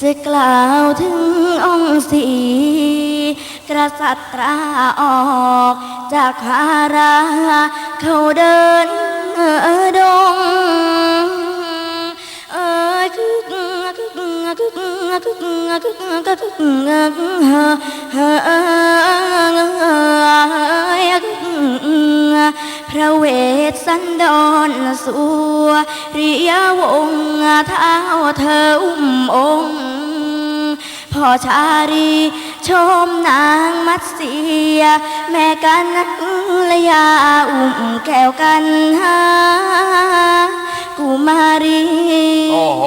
จะกล่าวถึงองค์สีกษัตราออกจากคาราเขาเดินเออดงเอ้ยกึกกึกกึกกึกกึกกึกกึกกึก พระเวทสันดรสัวริยวงเท้าเธออุ้มองค์พ่อชารีชมนางมัตสีย แม่กันละยาอุ้มแก้วกันฮากุมารี โอ้โห